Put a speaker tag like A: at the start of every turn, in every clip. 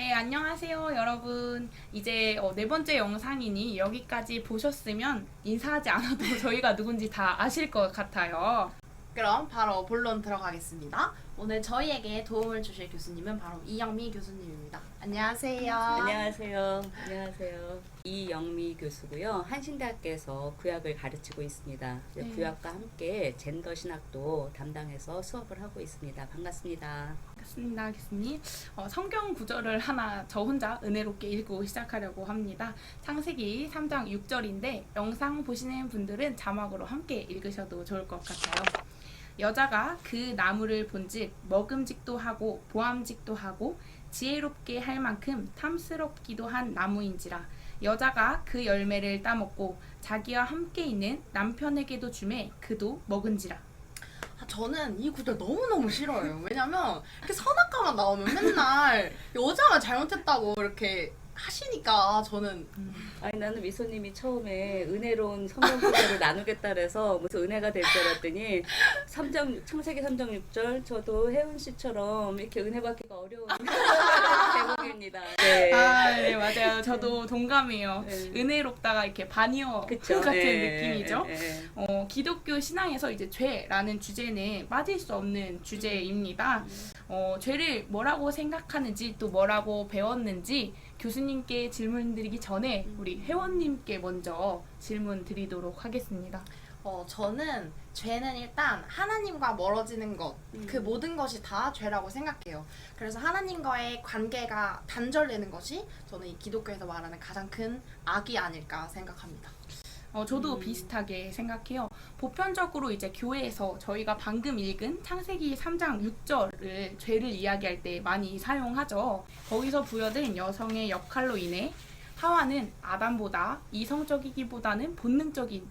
A: 네, 안녕하세요, 여러분. 이제 어, 네 번째 영상이니 여기까지 보셨으면 인사하지 않아도 저희가 누군지 다 아실 것 같아요.
B: 그럼 바로 본론 들어가겠습니다. 오늘 저희에게 도움을 주실 교수님은 바로 이영미 교수님입니다. 안녕하세요.
C: 안녕하세요. 안녕하세요. 이영미 교수고요. 한신대학교에서 구약을 가르치고 있습니다.
A: 네.
C: 구약과 함께 젠더 신학도 담당해서 수업을 하고 있습니다. 반갑습니다.
A: 반갑습니다, 교수님. 어, 성경 구절을 하나 저 혼자 은혜롭게 읽고 시작하려고 합니다. 창세기 3장 6절인데 영상 보시는 분들은 자막으로 함께 읽으셔도 좋을 것 같아요. 여자가 그 나무를 본즉 먹음직도 하고 보암직도 하고 지혜롭게 할 만큼 탐스럽기도 한 나무인지라 여자가 그 열매를 따먹고 자기와 함께 있는 남편에게도 주매 그도 먹은지라
B: 아, 저는 이 구절 너무너무 싫어요. 왜냐면 이렇게 선악과만 나오면 맨날 여자가 잘못했다고 이렇게 하시니까 아, 저는
C: 아니 나는 미소님이 처음에 은혜로운 성경 구절을 나누겠다 그래서 무슨 은혜가 될 줄 알았더니 3장 창세기 3장 6절 저도 혜은 씨처럼 이렇게 은혜 받기가 어려운 제목입니다. 네.
A: 아, 네, 맞아요. 저도 동감해요.
C: 네.
A: 은혜롭다가 이렇게 바니어
C: 그쵸?
A: 같은
C: 예,
A: 느낌이죠.
C: 예, 예.
A: 어, 기독교 신앙에서 이제 죄라는 주제는 빠질 수 없는 주제입니다. 어, 죄를 뭐라고 생각하는지 또 뭐라고 배웠는지 교수님께 질문 드리기 전에 우리 회원님께 먼저 질문 드리도록 하겠습니다.
B: 어, 저는 죄는 일단 하나님과 멀어지는 것,
C: 음.
B: 그 모든 것이 다 죄라고 생각해요. 그래서 하나님과의 관계가 단절되는 것이 저는 이 기독교에서 말하는 가장 큰 악이 아닐까 생각합니다.
A: 어, 저도
C: 음.
A: 비슷하게 생각해요. 보편적으로 이제 교회에서 저희가 방금 읽은 창세기 3장 6절을 죄를 이야기할 때 많이 사용하죠. 거기서 부여된 여성의 역할로 인해 하와는 아담보다 이성적이기보다는 본능적인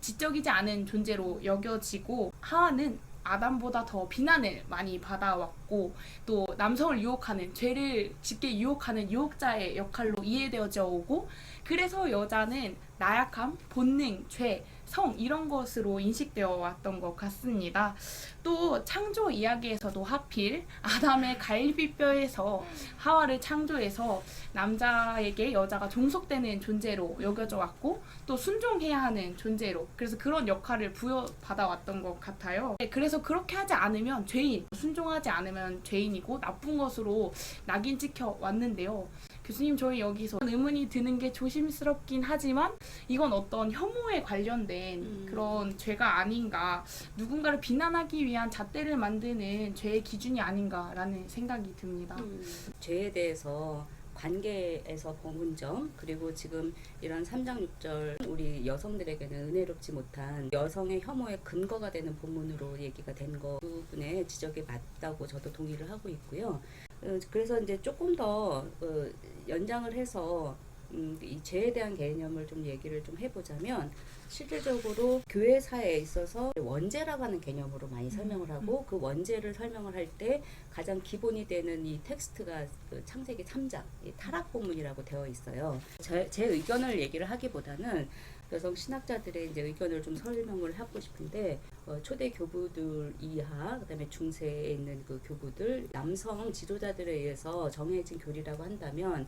A: 지적이지 않은 존재로 여겨지고 하와는 아담보다 더 비난을 많이 받아왔고 또 남성을 유혹하는 죄를 짓게 유혹하는 유혹자의 역할로 이해되어져 오고 그래서 여자는 나약함, 본능, 죄, 성 이런 것으로 인식되어 왔던 것 같습니다. 또 창조 이야기에서도 하필 아담의 갈비뼈에서 하와를 창조해서 남자에게 여자가 종속되는 존재로 여겨져 왔고 또 순종해야 하는 존재로 그래서 그런 역할을 부여받아 왔던 것 같아요. 네, 그래서 그렇게 하지 않으면 죄인, 순종하지 않으면 죄인이고 나쁜 것으로 낙인 찍혀 왔는데요. 교수님 저희 여기서 의문이 드는 게 조심스럽긴 하지만 이건 어떤 혐오에 관련된
C: 음.
A: 그런 죄가 아닌가 누군가를 비난하기 위한 잣대를 만드는 죄의 기준이 아닌가라는 생각이 듭니다.
C: 음, 죄에 대해서 관계에서 보문 점 그리고 지금 이런 3장 6절 우리 여성들에게는 은혜롭지 못한 여성의 혐오의 근거가 되는 본문으로 얘기가 된 거 부분에 지적이 맞다고 저도 동의를 하고 있고요. 어, 그래서 이제 조금 더 어, 연장을 해서 음, 이 죄에 대한 개념을 좀 얘기를 좀 해보자면 실질적으로 교회 사에 있어서 원죄라고 하는 개념으로 많이 설명을 하고 그 원죄를 설명을 할 때 가장 기본이 되는 이 텍스트가 그 창세기 3장 이 타락 본문이라고 되어 있어요. 제, 제 의견을 얘기를 하기보다는 여성 신학자들의 이제 의견을 좀 설명을 하고 싶은데 어, 초대 교부들 이하 그다음에 중세에 있는 그 교부들 남성 지도자들에 의해서 정해진 교리라고 한다면 어,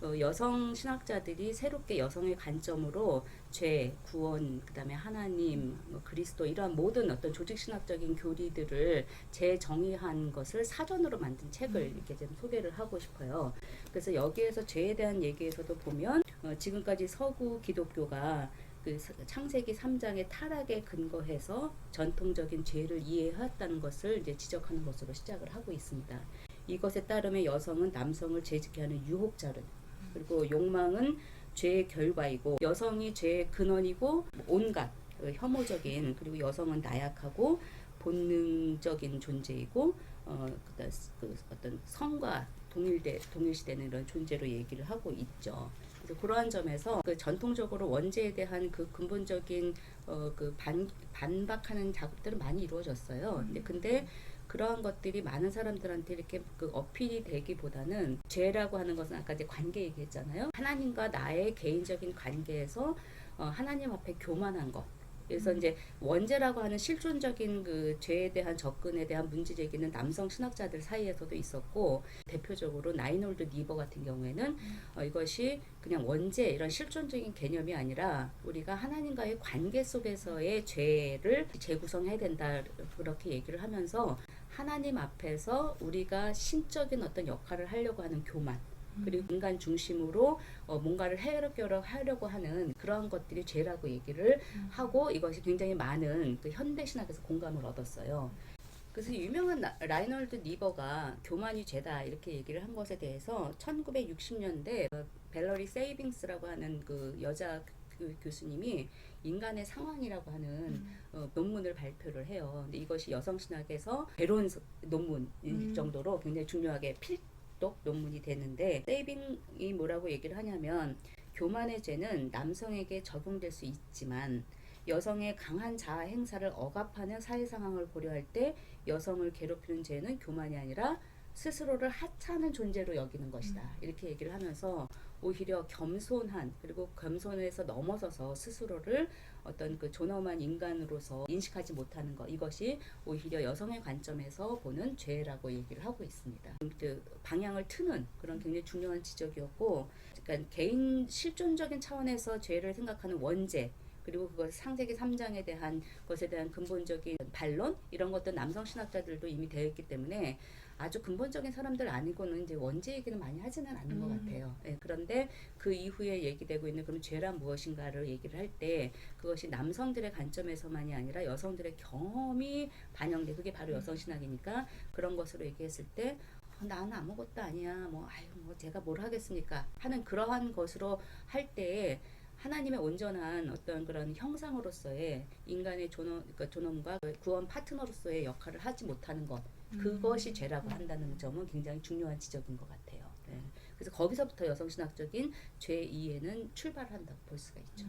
C: 여성 신학자들이 새롭게 여성의 관점으로 죄, 구원, 그다음에 하나님, 뭐 그리스도 이러한 모든 어떤 조직 신학적인 교리들을 재정의한 것을 사전으로 만든 책을 이렇게 좀 소개를 하고 싶어요. 그래서 여기에서 죄에 대한 얘기에서도 보면 어, 지금까지 서구 기독교가 그 사- 창세기 3장의 타락에 근거해서 전통적인 죄를 이해해왔다는 것을 이제 지적하는 것으로 시작을 하고 있습니다. 이것에 따르면 여성은 남성을 죄짓게 하는 유혹자를 그리고 욕망은 죄의 결과이고 여성이 죄의 근원이고 온갖 그 혐오적인 그리고 여성은 나약하고 본능적인 존재이고 어, 그다- 그 어떤 성과 동일돼 동일시되는 이런 존재로 얘기를 하고 있죠. 그래서 그러한 점에서 그 전통적으로 원죄에 대한 그 근본적인 어, 그 반, 반박하는 작업들은 많이 이루어졌어요. 근데, 근데 그러한 것들이 많은 사람들한테 이렇게 그 어필이 되기보다는 죄라고 하는 것은 아까 이제 관계 얘기했잖아요. 하나님과 나의 개인적인 관계에서 어, 하나님 앞에 교만한 것, 그래서 이제 원죄라고 하는 실존적인 그 죄에 대한 접근에 대한 문제 제기는 남성 신학자들 사이에서도 있었고 대표적으로 나인홀드 니버 같은 경우에는 어, 이것이 그냥 원죄 이런 실존적인 개념이 아니라 우리가 하나님과의 관계 속에서의 죄를 재구성해야 된다 그렇게 얘기를 하면서 하나님 앞에서 우리가 신적인 어떤 역할을 하려고 하는 교만 그리고 인간 중심으로 어, 뭔가를 해결 하려고 하는 그러한 것들이 죄라고 얘기를 하고 이것이 굉장히 많은 그 현대 신학에서 공감을 얻었어요. 그래서 유명한 라- 라이널드 니버가 교만이 죄다 이렇게 얘기를 한 것에 대해서 1960년대 벨러리 세이빙스라고 하는 그 여자 그 교수님이 인간의 상황이라고 하는 어, 논문을 발표를 해요. 근데 이것이 여성 신학에서 배론 논문일
A: 음.
C: 정도로 굉장히 중요하게 필 독 논문이 되는데 세이빙이 뭐라고 얘기를 하냐면 교만의 죄는 남성에게 적용될 수 있지만 여성의 강한 자아 행사를 억압하는 사회 상황을 고려할 때 여성을 괴롭히는 죄는 교만이 아니라 스스로를 하찮은 존재로 여기는 것이다. 이렇게 얘기를 하면서 오히려 겸손한 그리고 겸손에서 넘어서서 스스로를 어떤 그 존엄한 인간으로서 인식하지 못하는 것 이것이 오히려 여성의 관점에서 보는 죄라고 얘기를 하고 있습니다. 그 방향을 트는 그런 굉장히 중요한 지적이었고, 그러니까 개인 실존적인 차원에서 죄를 생각하는 원죄 그리고 그것 상세기 3장에 대한 것에 대한 근본적인 반론 이런 것도 남성 신학자들도 이미 되어 있기 때문에 아주 근본적인 사람들 아니고는 이제 원죄 얘기는 많이 하지는 않는 것
A: 음.
C: 같아요. 예, 그런데 그 이후에 얘기되고 있는 그럼 죄란 무엇인가를 얘기를 할 때 그것이 남성들의 관점에서만이 아니라 여성들의 경험이 반영돼. 그게 바로 여성 신학이니까 그런 것으로 얘기했을 때 어, 나는 아무것도 아니야. 뭐 아유 뭐 제가 뭘 하겠습니까? 하는 그러한 것으로 할 때에 하나님의 온전한 어떤 그런 형상으로서의 인간의 존엄, 그러니까 존엄과 구원 파트너로서의 역할을 하지 못하는 것 그것이 죄라고 한다는 점은 굉장히 중요한 지적인 것 같아요. 네. 그래서 거기서부터 여성신학적인 죄 이해는 출발한다고 볼 수가 있죠.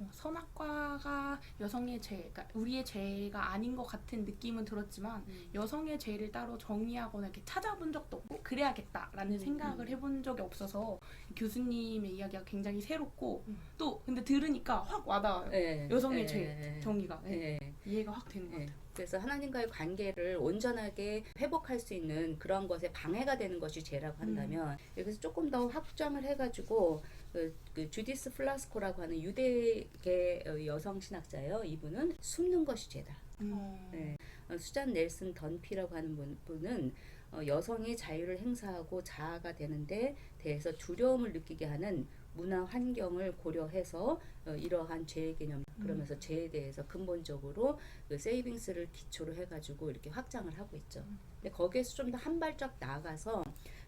A: 어, 선악과가 여성의 죄, 그러니까 우리의 죄가 아닌 것 같은 느낌은 들었지만 여성의 죄를 따로 정의하거나 이렇게 찾아본 적도 없고 그래야겠다라는
C: 음,
A: 생각을 해본 적이 없어서 교수님의 이야기가 굉장히 새롭고
B: 음.
A: 또 근데 들으니까 확 와닿아요.
C: 네.
A: 여성의
C: 네.
A: 죄 정의가 네.
C: 네.
A: 이해가 확 되는 것
C: 네.
A: 같아요.
C: 그래서 하나님과의 관계를 온전하게 회복할 수 있는 그런 것에 방해가 되는 것이 죄라고 한다면 여기서 조금 더 확장을 해가지고 그, 그 주디스 플라스코라고 하는 유대계 어, 여성 신학자예요. 이분은 숨는 것이 죄다.
A: 음.
C: 네. 어, 수잔 넬슨 던피라고 하는 분, 분은 어, 여성이 자유를 행사하고 자아가 되는데 대해서 두려움을 느끼게 하는 문화 환경을 고려해서 어, 이러한 죄의 개념 그러면서 죄에 대해서 근본적으로 그 세이빙스를 기초로 해가지고 이렇게 확장을 하고 있죠. 근데 거기에서 좀 더 한 발짝 나아가서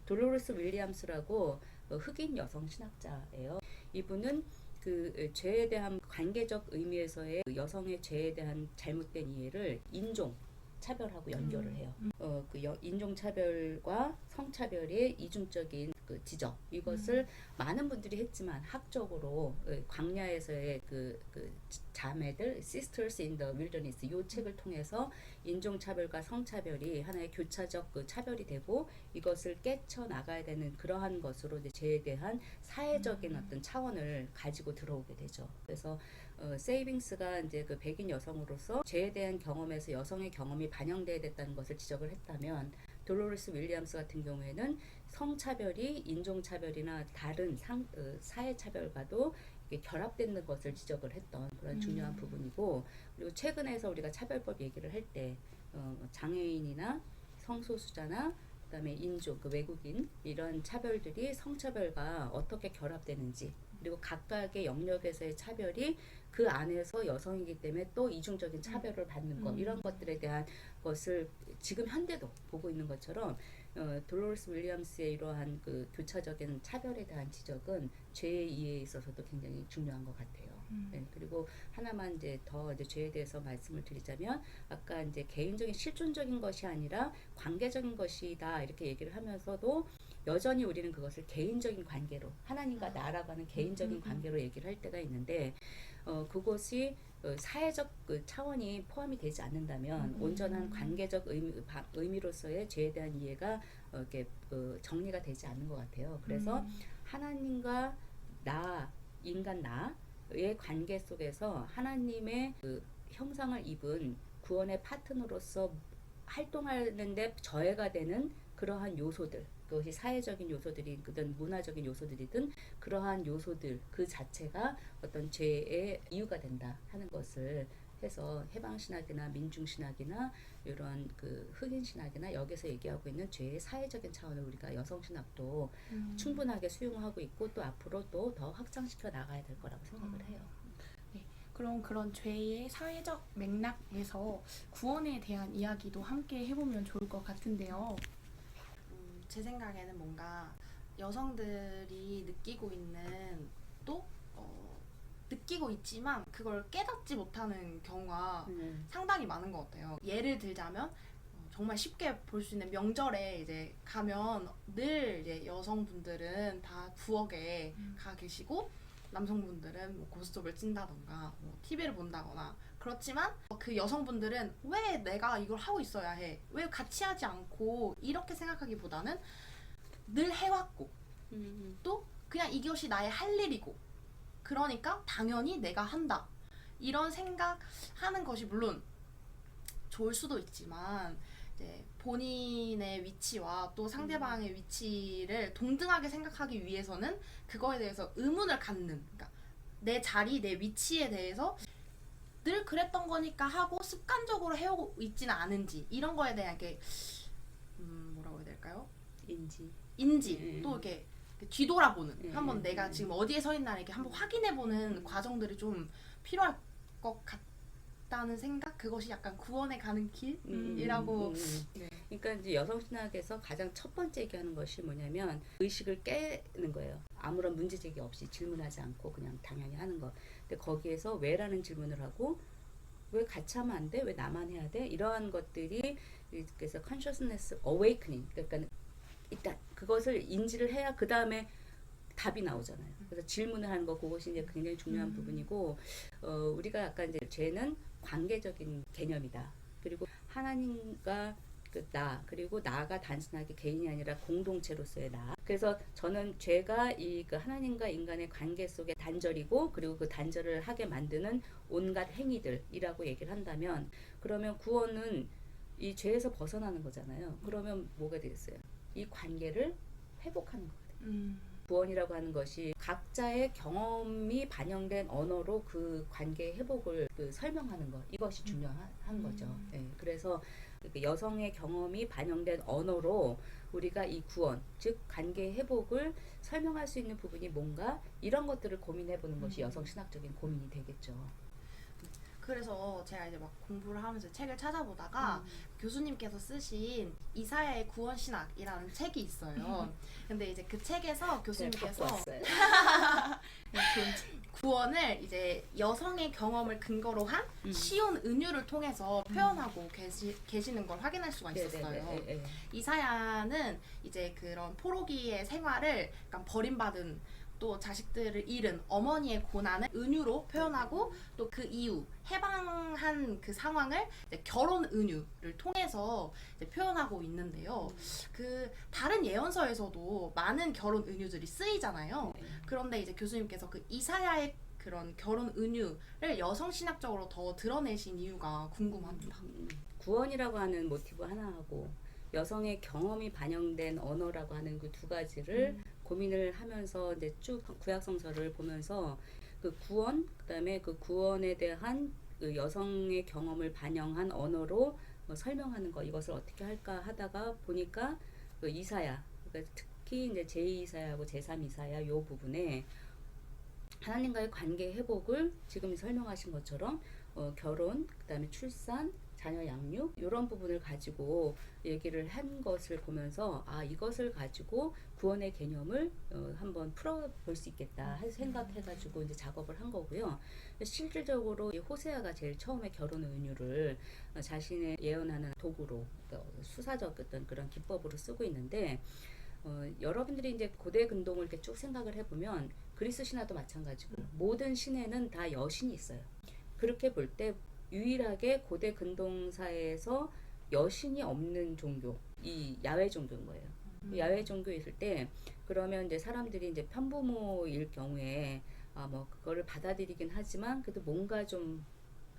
C: 돌로레스 윌리엄스라고 어, 흑인 여성 신학자예요. 이분은 그 에, 죄에 대한 관계적 의미에서의 그 여성의 죄에 대한 잘못된 이해를 인종 차별하고 연결을 해요. 어, 그 여- 인종 차별과 성차별의 이중적인 그 지적 이것을 많은 분들이 했지만 학적으로 어, 광야에서의 그, 그 자매들 Sisters in the Wilderness 이 책을 통해서 인종 차별과 성차별이 하나의 교차적 그 차별이 되고 이것을 깨쳐 나가야 되는 그러한 것으로 이제 죄에 대한 사회적인 어떤 차원을 가지고 들어오게 되죠. 그래서 어, 세이빙스가 이제 그 백인 여성으로서 죄에 대한 경험에서 여성의 경험이 반영돼야 됐다는 것을 지적을 했다면 돌로레스 윌리엄스 같은 경우에는 성차별이 인종차별이나 다른 상, 어, 사회차별과도 결합되는 것을 지적을 했던 그런 중요한
A: 음.
C: 부분이고 그리고 최근에서 우리가 차별법 얘기를 할 때 어, 장애인이나 성소수자나 그다음에 인종 그 외국인 이런 차별들이 성차별과 어떻게 결합되는지 그리고 각각의 영역에서의 차별이 그 안에서 여성이기 때문에 또 이중적인 차별을 받는 것
A: 음.
C: 이런 것들에 대한 것을 지금 현대도 보고 있는 것처럼 어, 돌로레스 윌리엄스의 이러한 그 교차적인 차별에 대한 지적은 죄의 이해에 있어서도 굉장히 중요한 것 같아요.
A: 음.
C: 네, 그리고 하나만 이제 더 이제 죄에 대해서 말씀을 드리자면 아까 이제 개인적인 실존적인 것이 아니라 관계적인 것이다 이렇게 얘기를 하면서도 여전히 우리는 그것을 개인적인 관계로 하나님과 나라고 하는 개인적인
A: 음, 음.
C: 관계로 얘기를 할 때가 있는데 어, 그것이 어, 사회적 그 차원이 포함이 되지 않는다면
A: 음.
C: 온전한 관계적 의미, 바- 의미로서의 죄에 대한 이해가 어, 이렇게 어, 정리가 되지 않는 것 같아요. 그래서
A: 음.
C: 하나님과 나 인간 나 관계 속에서 하나님의 그 형상을 입은 구원의 파트너로서 활동하는데 저해가 되는 그러한 요소들 그것이 사회적인 요소들이든 문화적인 요소들이든 그러한 요소들 그 자체가 어떤 죄의 이유가 된다 하는 것을 해서 해방신학이나 민중신학이나 이런 그 흑인신학이나 여기서 얘기하고 있는 죄의 사회적인 차원을 우리가 여성신학도
A: 음.
C: 충분하게 수용하고 있고 또 앞으로 또 더 확장시켜 나가야 될 거라고 생각을 해요.
A: 그럼 그런 죄의 사회적 맥락에서 구원에 대한 이야기도 함께 해보면 좋을 것 같은데요.
B: 음, 제 생각에는 뭔가 여성들이 느끼고 있는 또 어, 느끼고 있지만 그걸 깨닫지 못하는 경우가
C: 음.
B: 상당히 많은 것 같아요. 예를 들자면 어, 정말 쉽게 볼 수 있는 명절에 이제 가면 늘 이제 여성분들은 다 부엌에
A: 음.
B: 가 계시고 남성분들은 뭐 고스톱을 찐다던가 뭐 TV를 본다거나 그렇지만 그 여성분들은 왜 내가 이걸 하고 있어야 해? 왜 같이 하지 않고 이렇게 생각하기보다는 늘 해왔고
C: 음.
B: 또 그냥 이것이 나의 할 일이고 그러니까 당연히 내가 한다 이런 생각하는 것이 물론 좋을 수도 있지만 이제 본인의 위치와 또 상대방의 위치를 동등하게 생각하기 위해서는 그거에 대해서 의문을 갖는 그러니까 내 자리 내 위치에 대해서 늘 그랬던 거니까 하고 습관적으로 해오고 있지는 않은지 이런 거에 대한 게 음, 뭐라고 해야 될까요?
C: 인지.
B: 인지
C: 음.
B: 또 이렇게 뒤돌아보는
C: 음,
B: 한번
C: 음,
B: 내가
C: 음.
B: 지금 어디에 서 있나 이렇게 한번 확인해보는
C: 음.
B: 과정들이 좀 필요할 것 같다는 생각 그것이 약간 구원에 가는 길
C: 음,
B: 이라고
C: 음, 음.
B: 네.
C: 그러니까 이제 여성 신학에서 가장 첫 번째 얘기하는 것이 뭐냐면 의식을 깨는 거예요. 아무런 문제 제기 없이 질문하지 않고 그냥 당연히 하는 거. 근데 거기에서 왜라는 질문을 하고 왜 같이 하면 안 돼? 왜 나만 해야 돼? 이러한 것들이 그래서 consciousness awakening 그러니까 일단 그것을 인지를 해야 그 다음에 답이 나오잖아요. 그래서 질문을 하는 거 그것이 이제 굉장히 중요한
A: 음.
C: 부분이고 어, 우리가 아까 이제 죄는 관계적인 개념이다. 그리고 하나님과 그 나 그리고 나가 단순하게 개인이 아니라 공동체로서의 나. 그래서 저는 죄가 이 그 하나님과 인간의 관계 속의 단절이고 그리고 그 단절을 하게 만드는 온갖 행위들이라고 얘기를 한다면 그러면 구원은 이 죄에서 벗어나는 거잖아요. 그러면 뭐가 되겠어요? 이 관계를 회복하는 거거든요.
A: 음.
C: 구원이라고 하는 것이 각자의 경험이 반영된 언어로 그 관계 회복을 그 설명하는 것 이것이 중요한 한 거죠.
A: 음.
C: 예, 그래서 그 여성의 경험이 반영된 언어로 우리가 이 구원 즉 관계 회복을 설명할 수 있는 부분이 뭔가 이런 것들을 고민해 보는 것이
A: 음.
C: 여성 신학적인 고민이 되겠죠.
B: 그래서 제가 이제 막 공부를 하면서 책을 찾아보다가
C: 음.
B: 교수님께서 쓰신 이사야의 구원 신학이라는 책이 있어요. 근데 이제 그 책에서 교수님께서
C: 갖고 왔어요.
B: 구원을 이제 여성의 경험을 근거로 한
C: 음.
B: 시온 은유를 통해서 표현하고 계시, 계시는 걸 확인할 수가 있었어요.
C: 네네네, 예, 예.
B: 이사야는 이제 그런 포로기의 생활을 약간 버림받은 또 자식들을 잃은 어머니의 고난을 은유로 표현하고 또 그 이후 해방한 그 상황을 결혼 은유를 통해서 표현하고 있는데요. 그 다른 예언서에서도 많은 결혼 은유들이 쓰이잖아요.
C: 네.
B: 그런데 이제 교수님께서 그 이사야의 그런 결혼 은유를 여성 신학적으로 더 드러내신 이유가 궁금합니다.
C: 음, 구원이라고 하는 모티브 하나하고 여성의 경험이 반영된 언어라고 하는 그 두 가지를
B: 음.
C: 고민을 하면서 이제 쭉 구약 성서를 보면서 그 구원 그다음에 그 구원에 대한 그 여성의 경험을 반영한 언어로 뭐 설명하는 거 이것을 어떻게 할까 하다가 보니까 그 이사야 그러니까 특히 이제 제2 이사야하고 제3 이사야 요 부분에 하나님과의 관계 회복을 지금 설명하신 것처럼 어, 결혼, 그다음에 출산, 자녀 양육 이런 부분을 가지고 얘기를 한 것을 보면서 아 이것을 가지고 구원의 개념을 어, 한번 풀어볼 수 있겠다 생각해가지고 이제 작업을 한 거고요. 실질적으로 이 호세아가 제일 처음에 결혼 은유를 어, 자신의 예언하는 도구로 어, 수사적 어떤 그런 기법으로 쓰고 있는데 어, 여러분들이 이제 고대 근동을 이렇게 쭉 생각을 해보면 그리스 신화도 마찬가지고 모든 신에는 다 여신이 있어요. 그렇게 볼 때 유일하게 고대 근동사에서 여신이 없는 종교, 이 야외 종교인 거예요. 야외 종교에 있을 때 그러면 이제 사람들이 이제 편부모일 경우에 아, 뭐 그거를 받아들이긴 하지만 그래도 뭔가 좀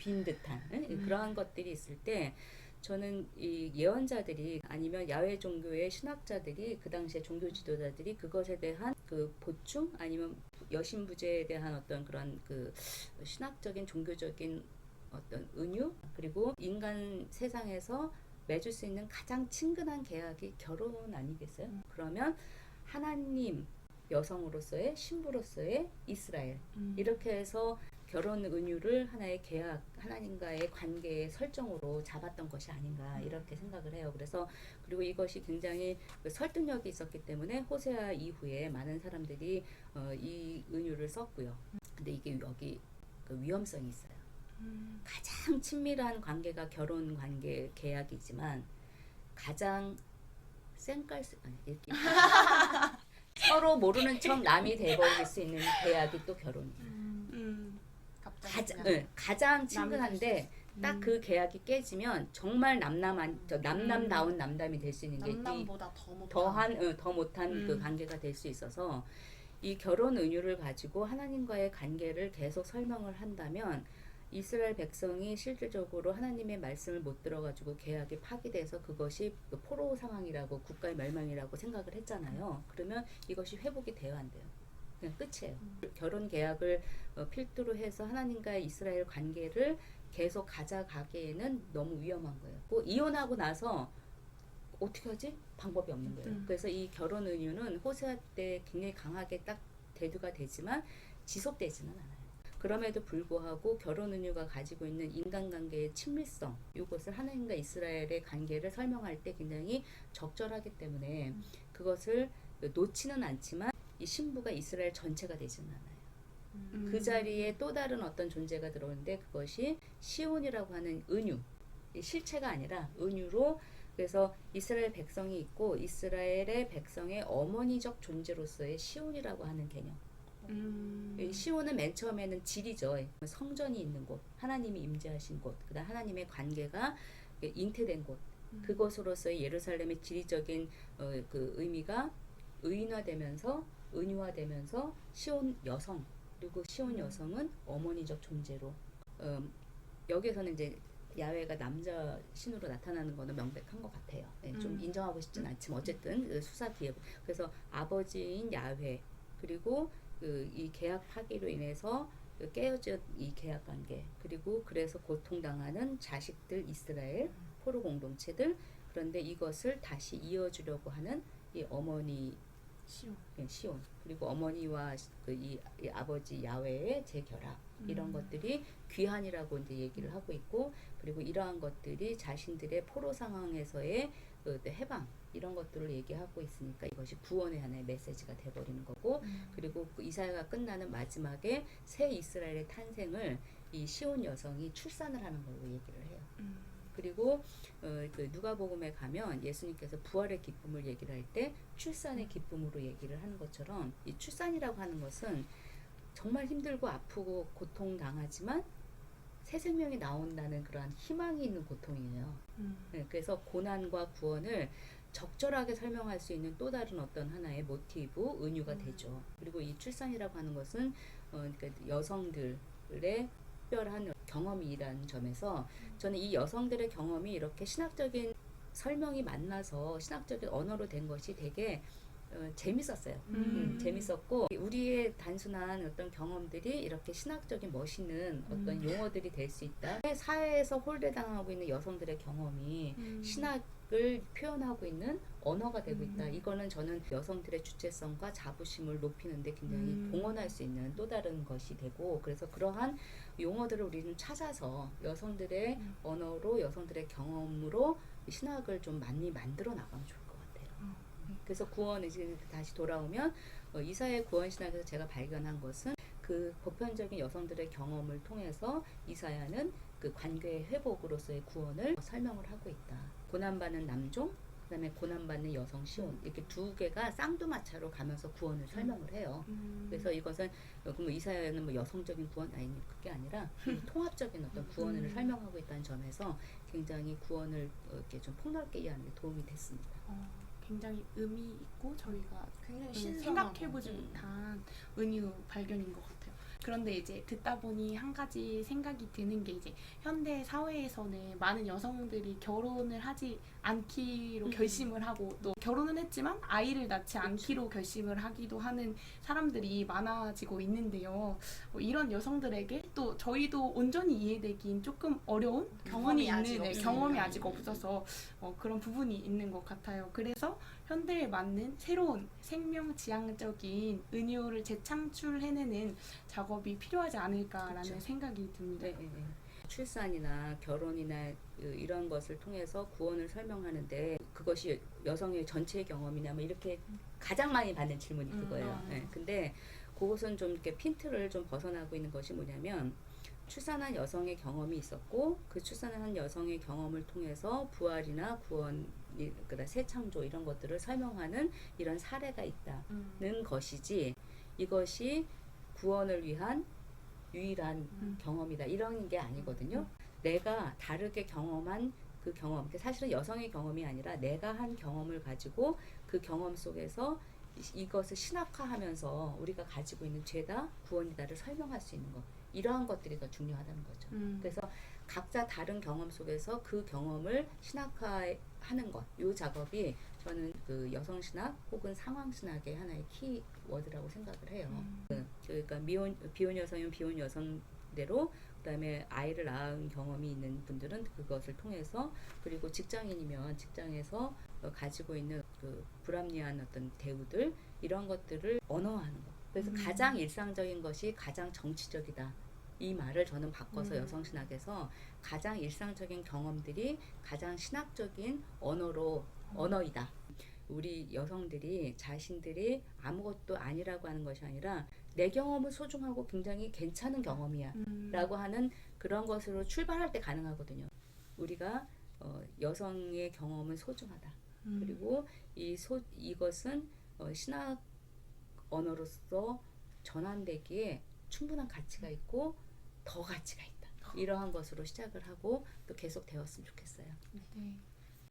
C: 빈 듯한 응?
A: 음.
C: 그러한 것들이 있을 때 저는 이 예언자들이 아니면 야외 종교의 신학자들이 그 당시에 종교 지도자들이 그것에 대한 그 보충 아니면 여신부제에 대한 어떤 그런 그 신학적인 종교적인 어떤 은유 그리고 인간 세상에서 맺을 수 있는 가장 친근한 계약이 결혼 아니겠어요?
A: 음.
C: 그러면 하나님 여성으로서의 신부로서의 이스라엘
A: 음.
C: 이렇게 해서 결혼 은유를 하나의 계약 하나님과의 관계의 설정으로 잡았던 것이 아닌가 이렇게 생각을 해요. 그래서 그리고 이것이 굉장히 그 설득력이 있었기 때문에 호세아 이후에 많은 사람들이 어, 이 은유를 썼고요. 근데 이게 여기 그 위험성이 있어요.
A: 음.
C: 가장 친밀한 관계가 결혼 관계 계약이지만 가장 쌩깔 아니 이렇게 서로 모르는 척 남이 돼버릴 수 있는 계약이 또 결혼이에요.
A: 음.
B: 갑자기
C: 가장
B: 그냥
C: 네, 가장 친근한데 딱 그 계약이 깨지면 정말 남남한 저 남남다운 남담이 될 수 있는 게 이
B: 남남보다 더 못한
C: 더한 어, 더 못한
A: 음.
C: 그 관계가 될 수 있어서 이 결혼 은유를 가지고 하나님과의 관계를 계속 설명을 한다면 이스라엘 백성이 실질적으로 하나님의 말씀을 못 들어가지고 계약이 파기돼서 그것이 그 포로 상황이라고 국가의 멸망이라고 생각을 했잖아요. 그러면 이것이 회복이 돼야 안 돼요. 그냥 끝이에요. 결혼 계약을 어, 필두로 해서 하나님과 이스라엘 관계를 계속 가져가기에는 너무 위험한 거예요. 뭐 이혼하고 나서 어떻게 하지? 방법이 없는 거예요.
A: 음.
C: 그래서 이 결혼 은유는 호세아 때 굉장히 강하게 딱 대두가 되지만 지속되지는 않아요. 그럼에도 불구하고 결혼 은유가 가지고 있는 인간관계의 친밀성, 이것을 하나님과 이스라엘의 관계를 설명할 때 굉장히 적절하기 때문에 그것을 놓지는 않지만 이 신부가 이스라엘 전체가 되지는 않아요.
A: 음.
C: 그 자리에 또 다른 어떤 존재가 들어오는데 그것이 시온이라고 하는 은유, 이 실체가 아니라 은유로 그래서 이스라엘 백성이 있고 이스라엘의 백성의 어머니적 존재로서의 시온이라고 하는 개념.
A: 음.
C: 이 시온은 맨 처음에는 질이죠. 성전이 있는 곳, 하나님이 임재하신 곳, 그다음 하나님의 관계가 잉태된 곳.
A: 음.
C: 그것으로서의 예루살렘의 지리적인 어, 그 의미가 의인화되면서 은유화되면서 시온 여성 그리고 시온
A: 음.
C: 여성은 어머니적 존재로 음, 여기에서는 이제 야훼가 남자 신으로 나타나는 거는 명백한 것 같아요. 예, 좀
A: 음.
C: 인정하고 싶진 않지만 어쨌든 그 수사 뒤에 그래서 아버지인 야훼 그리고 그 이 계약 파기로 인해서 그 깨어진 이 계약 관계 그리고 그래서 고통당하는 자식들 이스라엘 포로 공동체들 그런데 이것을 다시 이어주려고 하는 이 어머니
B: 시온
C: 예, 시온 그리고 어머니와 그이 아버지 야훼의 재결합 이런
A: 음.
C: 것들이 귀한이라고 이제 얘기를 하고 있고 그리고 이러한 것들이 자신들의 포로 상황에서의 그 해방 이런 것들을 얘기하고 있으니까 이것이 구원의 하나의 메시지가 돼버리는 거고 그리고 그 이사야가 끝나는 마지막에 새 이스라엘의 탄생을 이 시온 여성이 출산을 하는 걸로 얘기를 해요.
A: 음.
C: 그리고 어, 그 누가복음에 가면 예수님께서 부활의 기쁨을 얘기를 할 때 출산의 기쁨으로 얘기를 하는 것처럼 이 출산이라고 하는 것은 정말 힘들고 아프고 고통 당하지만 새 생명이 나온다는 그러한 희망이 있는 고통이에요.
A: 음.
C: 네, 그래서 고난과 구원을 적절하게 설명할 수 있는 또 다른 어떤 하나의 모티브, 은유가 되죠. 그리고 이 출산이라고 하는 것은 어, 그러니까 여성들의 특별한 경험이라는 점에서 저는 이 여성들의 경험이 이렇게 신학적인 설명이 만나서 신학적인 언어로 된 것이 되게 어, 재밌었어요.
A: 음.
C: 음, 재밌었고 우리의 단순한 어떤 경험들이 이렇게 신학적인 멋있는 어떤
A: 음.
C: 용어들이 될 수 있다. 사회에서 홀대당하고 있는 여성들의 경험이
A: 음.
C: 신학 을 표현하고 있는 언어가 되고 있다.
A: 음.
C: 이거는 저는 여성들의 주체성과 자부심을 높이는데 굉장히
A: 음.
C: 봉헌할 수 있는 또 다른 것이 되고 그래서 그러한 용어들을 우리는 찾아서 여성들의
A: 음.
C: 언어로 여성들의 경험으로 신학을 좀 많이 만들어 나가면 좋을 것 같아요.
A: 음.
C: 그래서 구원 이제 다시 돌아오면 어, 이사의 구원 신학에서 제가 발견한 것은 그 보편적인 여성들의 경험을 통해서 이사야는 그 관계의 회복으로서의 구원을 설명을 하고 있다. 고난받는 남종, 그다음에 고난받는 여성 시온 이렇게 두 개가 쌍두마차로 가면서 구원을 설명을 해요.
A: 음.
C: 그래서 이것은 어, 그럼 이사야는 뭐 여성적인 구원 아니 그게 아니라 통합적인 어떤 구원을
A: 음.
C: 설명하고 있다는 점에서 굉장히 구원을 어, 이렇게 좀 폭넓게 이해하는 데 도움이 됐습니다.
A: 어, 굉장히 의미 있고 저희가
B: 굉장히
A: 음, 생각해보지
C: 음.
A: 못한 은유 발견인 것 같아요. 그런데 이제 듣다 보니 한 가지 생각이 드는 게 이제 현대 사회에서는 많은 여성들이 결혼을 하지 않기로
B: 음.
A: 결심을 하고 또 결혼은 했지만 아이를 낳지 않기로 결심을 하기도 하는 사람들이 많아지고 있는데요. 어, 이런 여성들에게 또 저희도 온전히 이해되긴 조금 어려운
B: 경험이
A: 부분이
B: 아직
A: 있는 네,
B: 없으니까.
A: 경험이 아직 없어서 어, 그런 부분이 있는 것 같아요. 그래서 현대에 맞는 새로운 생명지향적인 은유를 재창출해내는 작업이 필요하지 않을까라는
C: 그쵸.
A: 생각이 듭니다.
C: 네, 네, 네. 출산이나 결혼이나 그 이런 것을 통해서 구원을 설명하는데 그것이 여성의 전체 경험이냐 뭐 이렇게 가장 많이 받는 질문이
A: 음,
C: 그거예요.
A: 아.
C: 네, 근데 그것은 좀 이렇게 핀트를 좀 벗어나고 있는 것이 뭐냐면 출산한 여성의 경험이 있었고 그 출산한 여성의 경험을 통해서 부활이나 구원, 그다 새 창조 이런 것들을 설명하는 이런 사례가 있다.
A: 음.
C: 는 것이지 이것이 구원을 위한 유일한
A: 음.
C: 경험이다 이런 게 아니거든요. 내가 다르게 경험한 그 경험, 그 사실은 여성의 경험이 아니라 내가 한 경험을 가지고 그 경험 속에서 이- 이것을 신학화하면서 우리가 가지고 있는 죄다 구원이다를 설명할 수 있는 것 이러한 것들이 더 중요하다는 거죠.
A: 음.
C: 그래서 각자 다른 경험 속에서 그 경험을 신학화하는 것, 이 작업이 저는 그 여성 신학 혹은 상황 신학의 하나의 키워드라고 생각을 해요.
A: 음.
C: 그, 그러니까 미혼 비혼 여성이면 비혼 여성대로 그다음에 아이를 낳은 경험이 있는 분들은 그것을 통해서 그리고 직장인이면 직장에서 어, 가지고 있는 그 불합리한 어떤 대우들 이런 것들을 언어화하는 것. 그래서
A: 음.
C: 가장 일상적인 것이 가장 정치적이다. 이 말을 저는 바꿔서
A: 음.
C: 여성 신학에서 가장 일상적인 경험들이 가장 신학적인 언어로 언어이다. 우리 여성들이 자신들이 아무것도 아니라고 하는 것이 아니라 내 경험은 소중하고 굉장히 괜찮은 경험이야.
A: 음.
C: 라고 하는 그런 것으로 출발할 때 가능하거든요. 우리가 어, 여성의 경험은 소중하다.
A: 음.
C: 그리고 이 소, 이것은 어, 신학 언어로서 전환되기에 충분한 가치가 있고 더 가치가 있다. 이러한 것으로 시작을 하고 또 계속 되었으면 좋겠어요.
A: 네.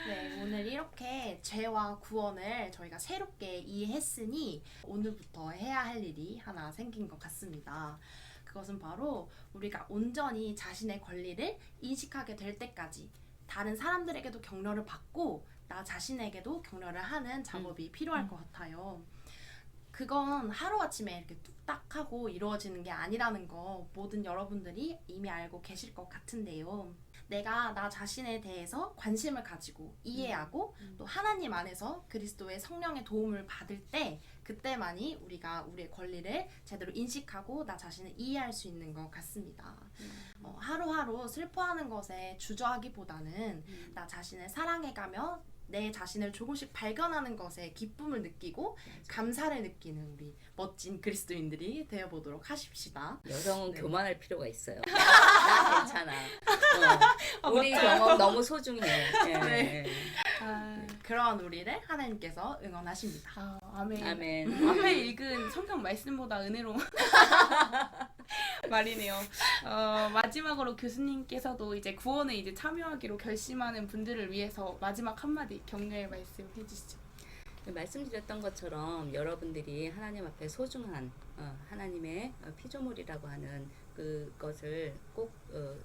B: 네, 오늘 이렇게 죄와 구원을 저희가 새롭게 이해했으니 오늘부터 해야 할 일이 하나 생긴 것 같습니다. 그것은 바로 우리가 온전히 자신의 권리를 인식하게 될 때까지 다른 사람들에게도 격려를 받고 나 자신에게도 격려를 하는 작업이 필요할 것 같아요. 그건 하루아침에 이렇게 뚝딱 하고 이루어지는 게 아니라는 거 모든 여러분들이 이미 알고 계실 것 같은데요. 내가 나 자신에 대해서 관심을 가지고 이해하고
A: 음.
B: 또 하나님 안에서 그리스도의 성령의 도움을 받을 때 그때만이 우리가 우리의 권리를 제대로 인식하고 나 자신을 이해할 수 있는 것 같습니다. 어, 하루하루 슬퍼하는 것에 주저하기보다는
C: 음.
B: 나 자신을 사랑해가며 내 자신을 조금씩 발견하는 것에 기쁨을 느끼고 감사를 느끼는 우리 멋진 그리스도인들이 되어보도록 하십시다.
C: 여성은
B: 네.
C: 교만할 필요가 있어요. 나 괜찮아. 어, 우리 경험 너무 소중해. 예,
B: 네.
C: 예.
A: 아,
B: 그러한 우리를 하나님께서 응원하십니다.
A: 아, 아멘.
C: 아멘.
A: 앞에 읽은 성경 말씀보다 은혜로운 말이네요. 어, 마지막으로 교수님께서도 이제 구원에 이제 참여하기로 결심하는 분들을 위해서 마지막 한마디 격려의 말씀 해주시죠.
C: 말씀드렸던 것처럼 여러분들이 하나님 앞에 소중한 어, 하나님의 어, 피조물이라고 하는 그것을 꼭 어,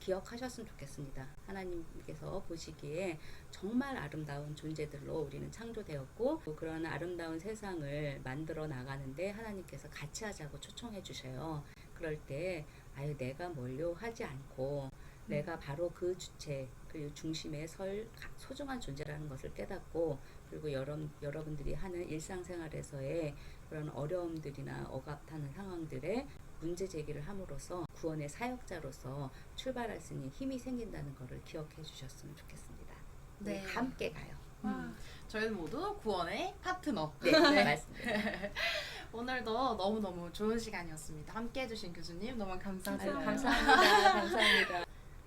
C: 기억하셨으면 좋겠습니다. 하나님께서 보시기에 정말 아름다운 존재들로 우리는 창조되었고 또 그런 아름다운 세상을 만들어 나가는데 하나님께서 같이 하자고 초청해 주셔요. 그럴 때 아유 내가 뭘로 하지 않고 내가 바로 그 주체 그리고 중심에 설 가- 소중한 존재라는 것을 깨닫고 그리고 여러, 여러분들이 하는 일상생활에서의 그런 어려움들이나 억압하는 상황들에 문제 제기를 함으로써 구원의 사역자로서 출발할 수 있는 힘이 생긴다는 것을 기억해 주셨으면 좋겠습니다. 우리
B: 네.
C: 함께 가요.
A: 와.
B: 저희는 모두 구원의 파트너.
C: 네,
B: 네.
C: 맞습니다.
B: 오늘도 너무너무 좋은 시간이었습니다. 함께 해주신 교수님 너무
C: 감사합니다. 감사합니다.
B: 감사합니다.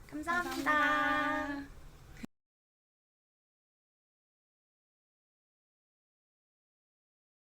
A: 감사합니다.